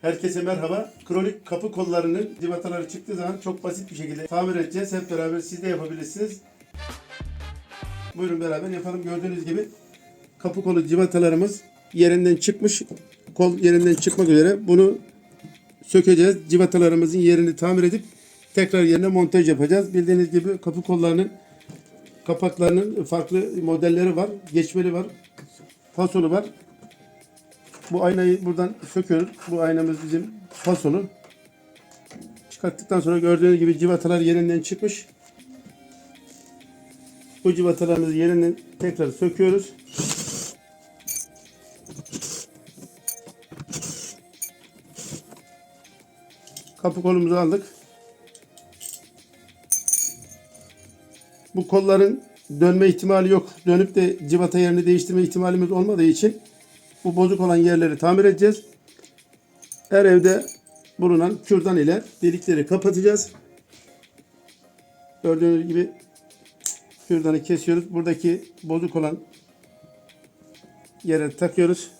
Herkese merhaba. Kronik kapı kollarının civataları çıktığı zaman çok basit bir şekilde tamir edeceğiz. Hep beraber siz de yapabilirsiniz. Buyurun beraber yapalım. Gördüğünüz gibi kapı kolu civatalarımız yerinden çıkmış. Kol yerinden çıkmak üzere. Bunu sökeceğiz. Civatalarımızın yerini tamir edip tekrar yerine montaj yapacağız. Bildiğiniz gibi kapı kollarının kapaklarının farklı modelleri var. Geçmeli var. Fasolu var. Bu aynayı buradan söküyoruz. Bu aynamız bizim fasolu. Çıkarttıktan sonra gördüğünüz gibi civatalar yerinden çıkmış. Bu civatalarımızı yerinden tekrar söküyoruz. Kapı kolumuzu aldık. Bu kolların dönme ihtimali yok. Dönüp de civata yerini değiştirme ihtimalimiz olmadığı için bu bozuk olan yerleri tamir edeceğiz. Her evde bulunan kürdan ile delikleri kapatacağız. Gördüğünüz gibi kürdanı kesiyoruz. Buradaki bozuk olan yere takıyoruz.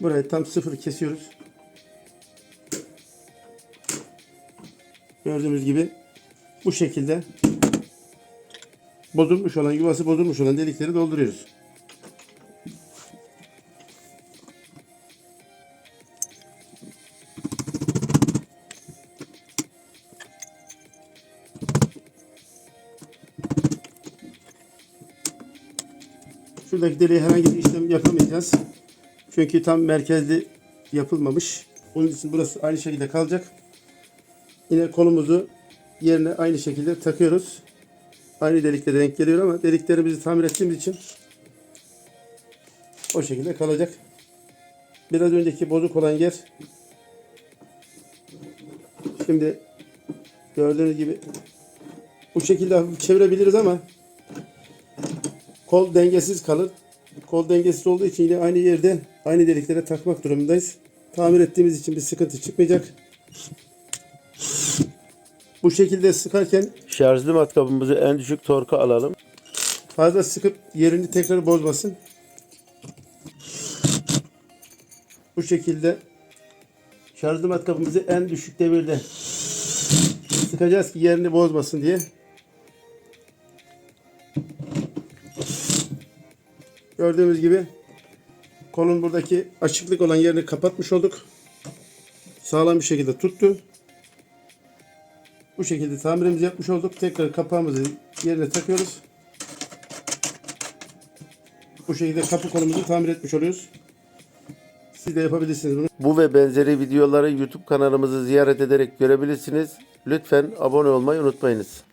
Burayı tam sıfır kesiyoruz. Gördüğünüz gibi bu şekilde bozulmuş olan, yuvası bozulmuş olan delikleri dolduruyoruz. Şuradaki deliğe herhangi bir işlem yapamayacağız. Çünkü tam merkezli yapılmamış. Onun için burası aynı şekilde kalacak. Yine kolumuzu yerine aynı şekilde takıyoruz. Aynı delikte denk geliyor ama deliklerimizi tamir ettiğimiz için o şekilde kalacak. Biraz önceki bozuk olan yer şimdi gördüğünüz gibi bu şekilde çevirebiliriz ama kol dengesiz kalır. Kol dengesiz olduğu için yine aynı yerde aynı deliklere takmak durumundayız. Tamir ettiğimiz için bir sıkıntı çıkmayacak. Bu şekilde sıkarken Şarjlı matkabımızı en düşük torka alalım. fazla sıkıp yerini tekrar bozmasın. Bu şekilde şarjlı matkabımızı en düşük devirde sıkacağız ki yerini bozmasın diye. Gördüğümüz gibi kolun buradaki açıklık olan yerini kapatmış olduk. Sağlam bir şekilde tuttu. Bu şekilde tamirimizi yapmış olduk. Tekrar kapağımızı yerine takıyoruz. Bu şekilde kapı kolumuzu tamir etmiş oluyoruz. Siz de yapabilirsiniz bunu. Bu ve benzeri videoları YouTube kanalımızı ziyaret ederek görebilirsiniz. Lütfen abone olmayı unutmayınız.